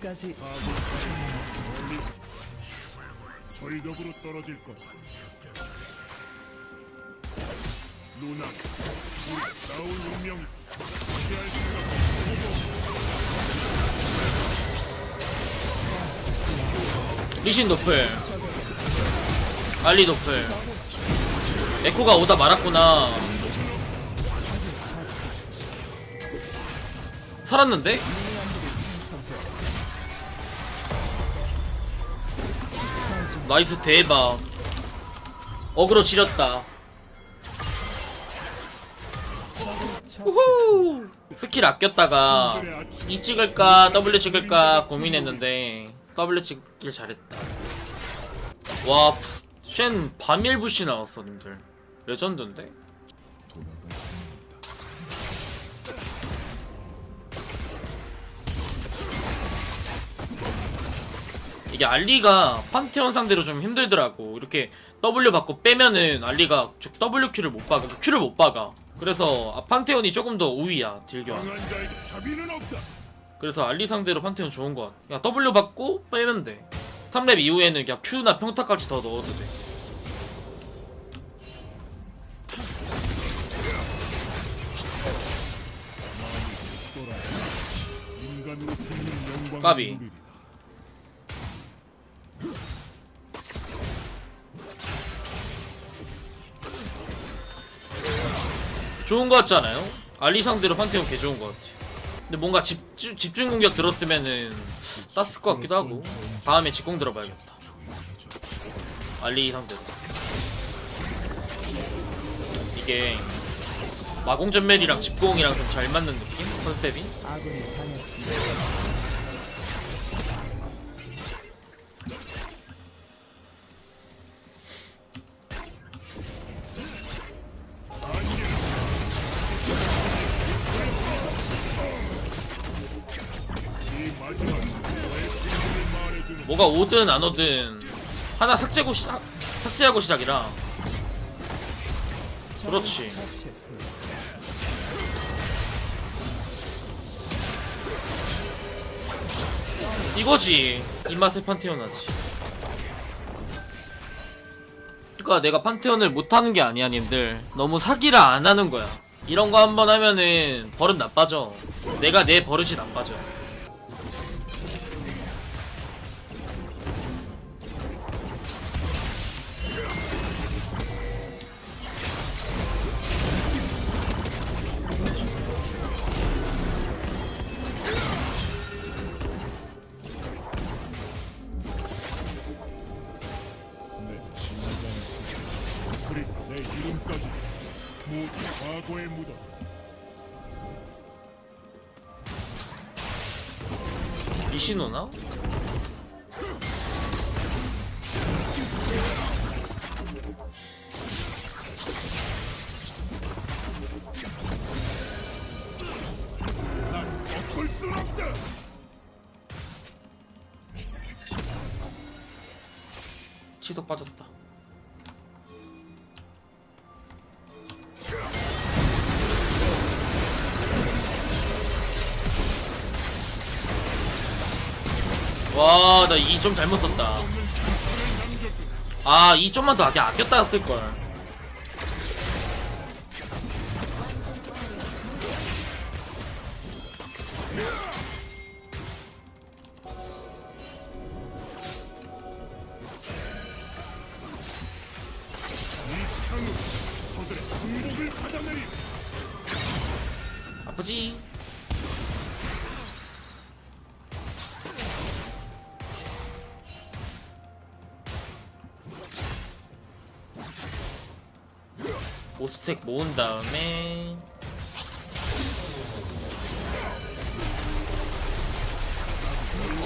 생성까지 절벽으로 떨어질 것. 누나, 우리 싸울 운명이 피할 수가 리신 노플 알리 노플 에코가 오다 말았구나 살았는데? 나이스 대박 어그로 지렸다 우후 스킬 아꼈다가 E 찍을까 W 찍을까 고민했는데 W 찍길 잘했다 와, 쉔 바밀부시 나왔어, 님들. 레전드인데? 이게 알리가 판테온 상대로 좀 힘들더라고. 이렇게 W 받고 빼면은 알리가 즉 WQ를 못 박아. Q를 못 박아. 그래서 아, 판테온이 조금 더 우위야, 딜교. 강한 자에게 자비는 없다. 그래서 알리 상대로 판테온 좋은 것 같아. 그냥 W 받고 빼면 돼. 3렙 이후에는 그냥 Q나 평타까지 더 넣어도 돼. 까비. 좋은 것 같잖아요? 알리 상대로 판테온 개 좋은 것 같아. 근데 뭔가 집중, 집중 공격 들었으면은 땄을 것 같기도 하고. 다음에 직공 들어봐야겠다. 알리 상대로. 이게 마공 전멸이랑 집공이랑 좀 잘 맞는 느낌? 컨셉이? 뭐가 오든 안 오든 하나 삭제고 시, 하- 삭제하고 시작이라. 그렇지. 이거지. 이 맛에 판테온 하지. 그니까 내가 판테온을 못하는 게 아니야 님들. 너무 사기라 안 하는 거야. 이런 거 한번 하면은 버릇 나빠져. 내가 내 버릇이 나빠져 순 없다. 치석 빠졌다 와나이좀 잘못 썼다 아, 이 좀만 더 아껴, 아꼈다가 쓸걸. 아프지? 오스텍 모은 다음에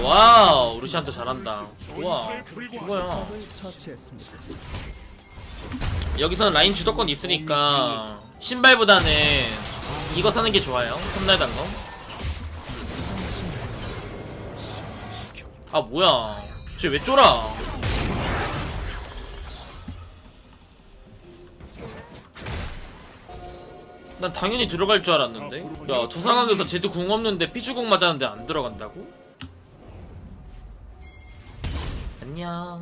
와우 루시안도 잘한다. 좋아. 이거야. 여기서는 라인 주도권 있으니까 신발보다는 이거 사는 게 좋아요. 홈날 단검 아 뭐야. 쟤 왜 쫄아 난 당연히 들어갈 줄 알았는데. 야 저 상황에서 쟤도 궁 없는데 피주공 맞았는데 안 들어간다고? 안녕.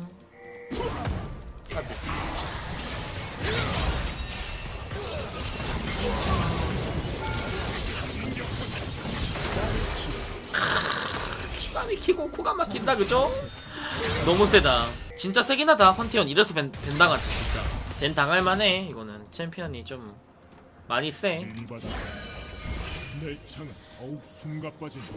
기가 막히고 코가 막힌다 그죠? 너무 세다. 진짜 세긴 하다. 판테온 이래서 벤, 벤 당하지 진짜. 벤 당할만해 이거는. 챔피언이 좀 많이 세 내 창은 더욱 숨가 빠진다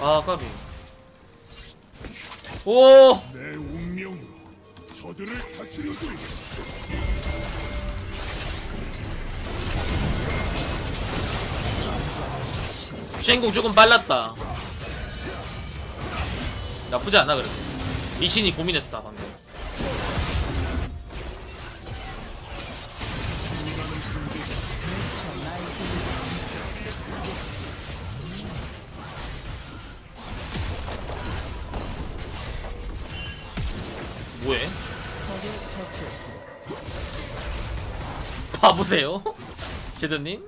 아 까비. 오! 내 운명으로 저들을 다스려주리 주인공 조금 빨랐다. 나쁘지 않아 그래도. 미신이 고민했다 방금. 뭐해? 봐보세요? 제드님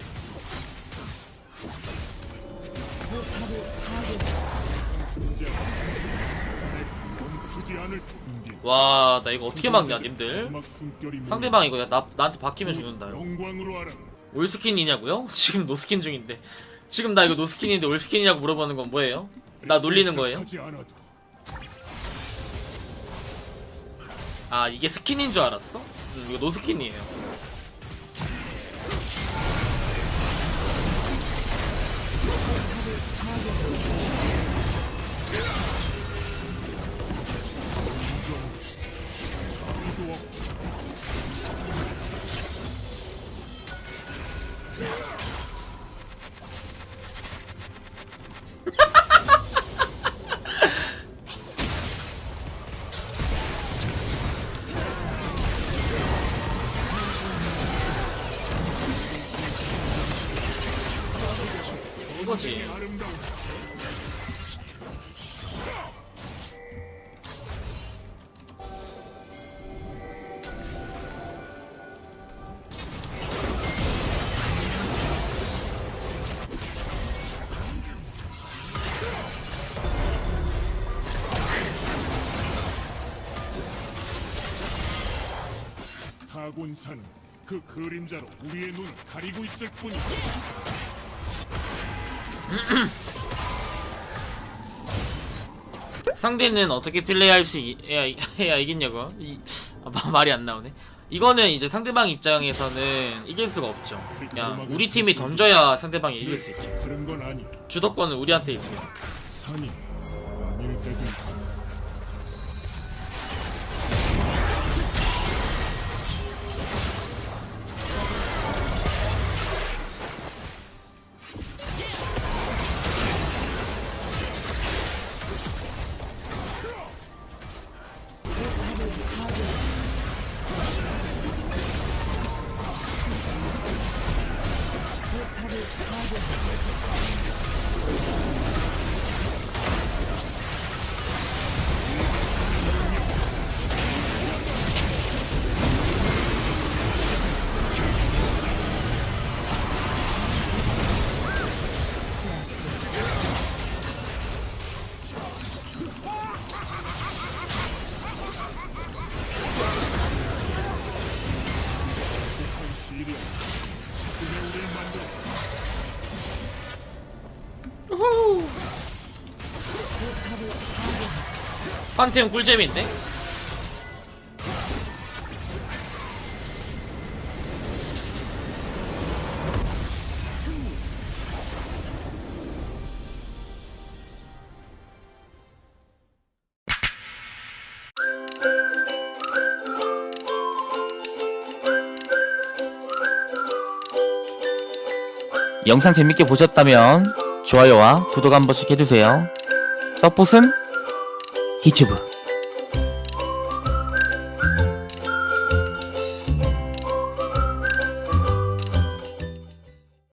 와 나 이거 어떻게 막냐 님들 상대방 이거 나, 나한테 박히면 죽는다 올스킨이냐고요? 지금 노스킨 중인데 지금 나 이거 노스킨인데 올스킨이냐고 물어보는 건 뭐예요? 나 놀리는 거예요? 아 이게 스킨인 줄 알았어? 음, 이거 노스킨이에요 이거지 아름다운 타곤산 그 그림자로 우리의 눈을 가리고 있을 뿐이다. 상대는 어떻게 플레이할 수 이- 해야, 해야 이겠냐고? 이, 아, 마- 말이 안 나오네. 이거는 이제 상대방 입장에서는 이길 수가 없죠. 그냥 우리 팀이 던져야 상대방이 이길 수 있죠. 주도권은 우리한테 있어요 산 판테온 꿀잼인데? 영상 재밌게 보셨다면 좋아요와 구독 한 번씩 해주세요. 서폿은 Ichiba.